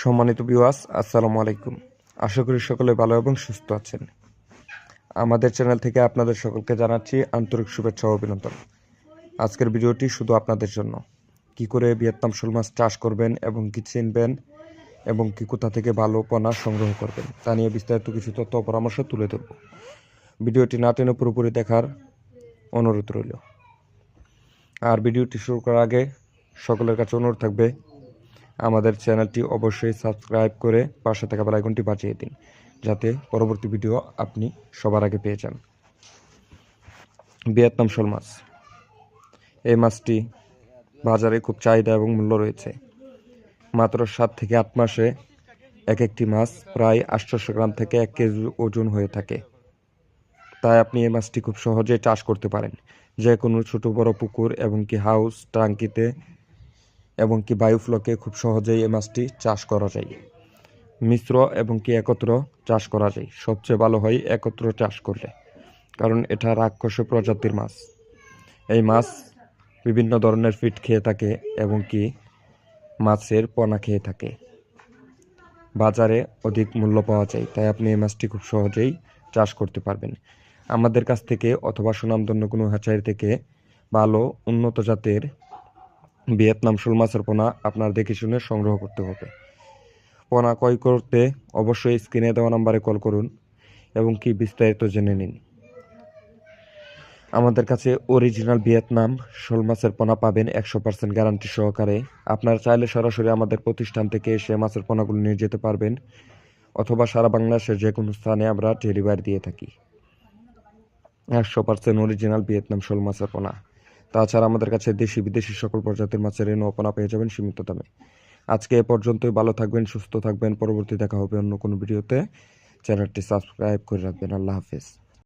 সম্মানিত বিওয়াস আসসালামু আলাইকুম। আশা করি সকলে ভালো এবং সুস্থ আছেন। আমাদের চ্যানেল থেকে আপনাদের সকলকে জানাচ্ছি আন্তরিক শুভেচ্ছা ও অভিনন্দন। আজকের ভিডিওটি শুধু আপনাদের জন্য। কি করে ভিয়েতনাম শোল মাছ চাষ করবেন এবং কি চিনবেন এবং কি কোথা থেকে ভালো পোনা সংগ্রহ করবেন, তা নিয়ে বিস্তারিত কিছু তথ্য পরামর্শ তুলে ধরব। ভিডিওটি না টেনে পুরোপুরি দেখার অনুরোধ রইল। আর ভিডিওটি শুরু করার আগে সকলের কাছে অনুরোধ থাকবে আমাদের চ্যানেলটি অবশ্যই সাবস্ক্রাইব করে পাশে থাকা বেলাইকনটি বাজিয়ে দিন, যাতে পরবর্তী ভিডিও আপনি সবার আগে পেয়ে যান। ভিয়েতনাম শোল মাছ। এই মাছটি বাজারে খুব চাহিদা এবং মূল্য রয়েছে। মাত্র সাত থেকে আট মাসে এক একটি মাছ প্রায় আটশোশো গ্রাম থেকে এক কেজি ওজন হয়ে থাকে। তাই আপনি এই মাছটি খুব সহজেই চাষ করতে পারেন। যে কোনো ছোট বড় পুকুর এবং কি হাউস টাঙ্কিতে এবং কি বায়ুফ্লকে খুব সহজেই এই মাছটি চাষ করা যায়। মিশ্র এবং কি একত্র চাষ করা যায়। সবচেয়ে ভালো হয় একত্র চাষ করলে, কারণ এটা রাক্ষস প্রজাতির মাছ। এই মাছ বিভিন্ন ধরনের ফিট খেয়ে থাকে এবং কি মাছের পোনা খেয়ে থাকে। বাজারে অধিক মূল্য পাওয়া যায়, তাই আপনি এই মাছটি খুব সহজেই চাষ করতে পারবেন। আমাদের কাছ থেকে অথবা সুনামধন্য কোনো হ্যাচারি থেকে ভালো, উন্নত জাতের ভিয়েতনাম শোল মাছের পোনা আপনার দেখে শুনে সংগ্রহ করতে হবে। পোনা ক্রয় করতে অবশ্যই স্ক্রিনে দেওয়া নাম্বারে কল করুন এবং কি বিস্তারিত জেনে নিন। আমাদের কাছে অরিজিনাল ভিয়েতনাম শোল মাছের পোনা পাবেন একশো পার্সেন্ট গ্যারান্টি সহকারে। আপনারা চাইলে সরাসরি আমাদের প্রতিষ্ঠান থেকে এসে মাছের পোনাগুলো নিয়ে যেতে পারবেন অথবা সারা বাংলাদেশের যে কোনো স্থানে আমরা ডেলিভারি দিয়ে থাকি। একশো পার্সেন্ট অরিজিনাল ভিয়েতনাম শোল মাছের পোনা। তাছাড়া আমাদের কাছে দেশি বিদেশি সকল প্রজাতির মাছের রেণু অপনা পেয়ে যাবেন সীমিত দামে। আজকে এ পর্যন্তই, ভালো থাকবেন, সুস্থ থাকবেন। পরবর্তী দেখা হবে অন্য কোনো ভিডিওতে। চ্যানেলটি সাবস্ক্রাইব করে রাখবেন। আল্লাহ হাফেজ।